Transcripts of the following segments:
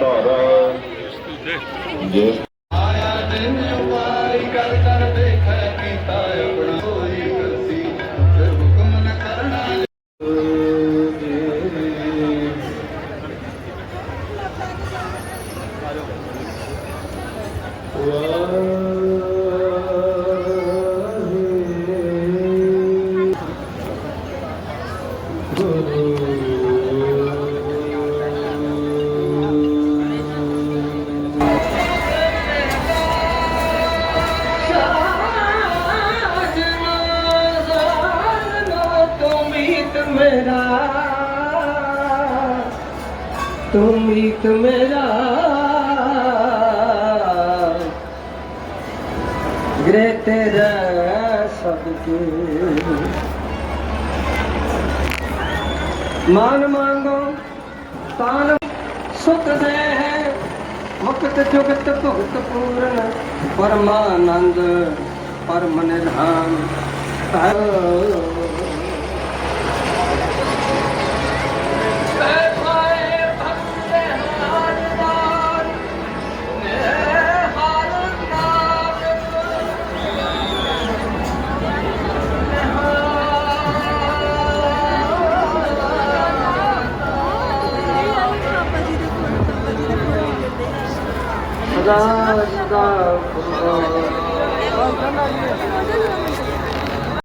ਧਰ ਜਿਸ मेरा तुम मीत मेरा ग्रे तेरा सबके मान मांगो तान सुख दे है मुक्त जुगत भुगत पूर्ण परमानंद परम निधान ਸਦਾ ਸਦਾ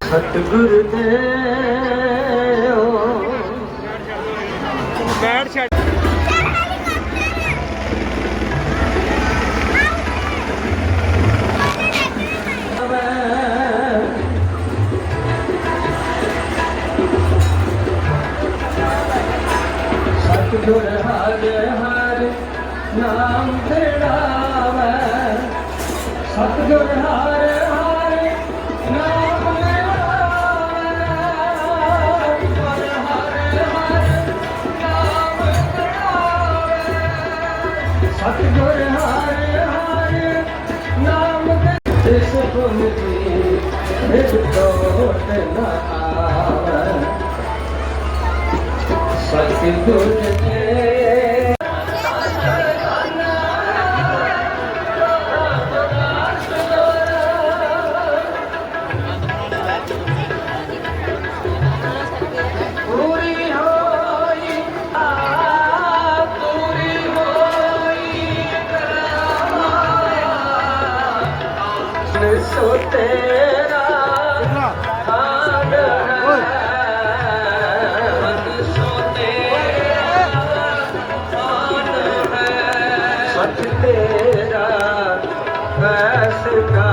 ਸਤਿਗੁਰ ਦੇਓ ਬੈਠ ਛੱਡ ਸਤਿਗੁਰ ਹਰ ਨਾਮ ਤੇਰਾ ਸਤਿਗੁਰ ਹਰ ਹਰ ਨਾਮ ਸਤਿਗੁਰ ਹਰ ਹਰ ਨਾਮ ਤੇ ਇਸ ਗੁਣ ਦੀ ਤੋਟ ਨਾ ਆਵੈ। ਸਤਿਗੁਰ ਦੇ Yeah.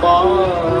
好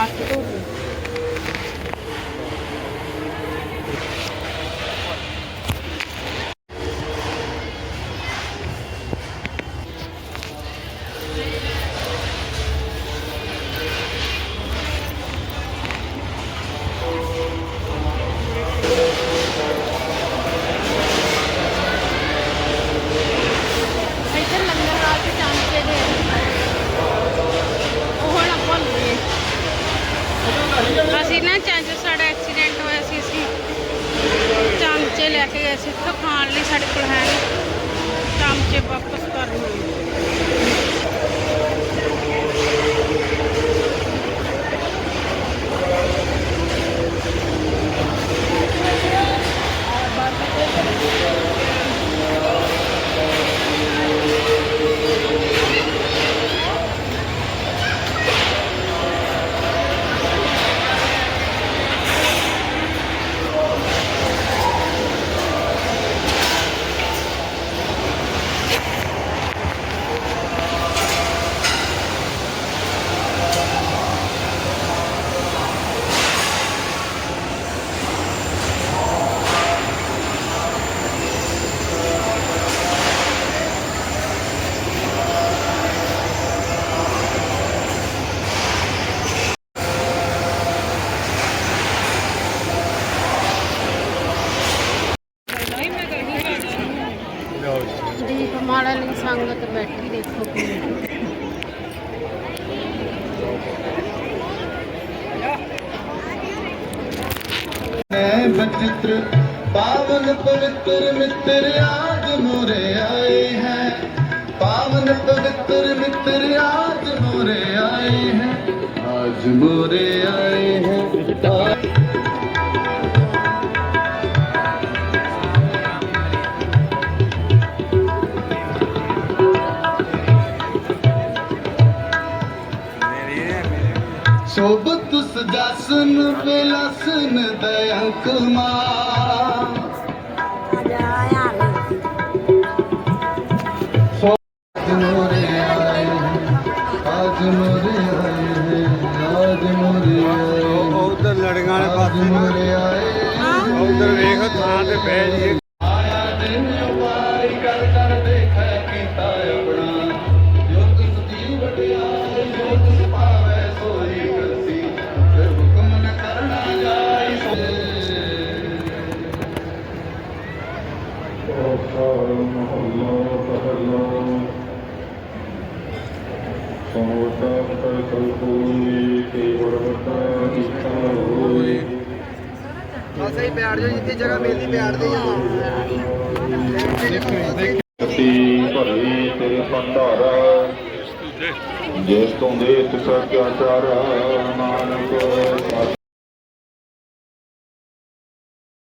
হাত ਅਸੀਂ ਨਾ ਚਾਂਚੋ ਸਾਡਾ ਐਕਸੀਡੈਂਟ ਹੋਇਆ ਸੀ ਅਸੀਂ। ਚਾਂਚੇ ਲੈ ਕੇ ਗਏ ਸੀ। ਇੱਥੋਂ ਖਾਣ ਲਈ ਸਾਡੇ ਕੋਲ ਹੈ ਨਹੀਂ ਚਾਂਚੇ ਵਾਪਸ ਕਰਨੇ ਦੀਪਮਾਲਾ होगा तो बैटरी देखो चित्र पावन पवित्र मित्र आज मोरे आए हैं। पावन पवित्र मित्र आज मोरे आए हैं। आज मोरे आए हैं। ਆਏ ਹੈ ਆ- ਸੋਬਤ ਸਜਾਸਨ ਬਿਲਸਨ ਦਇਅੰਕ ਮਾ आज मोरे आए हैं आज मोरे आए हैं आज मोरे आए हैं ਉਧਰ ਲੜੀਆਂ ਵਾਲੇ आज ਪਾਸੇ मोरे आए हैं ਉਧਰ ਵੇਖ ਥਾਂ ਤੇ ਬਹਿ ਜੀ ਬਸ ਹੀ ਬੈਠ ਜਾਓ ਜਿੱਥੇ ਜਗ੍ਹਾ ਮਿਲਦੀ ਬੈਠ ਜਾਓ ਤੀ ਭਰੀ ਤੇਰੇ ਭੰਡਾਰਾ ਜਿਸ ਤੋਂ ਦੇ ਤਿਸ ਅਤਿਆਚਾਰ ਨਾਨਕ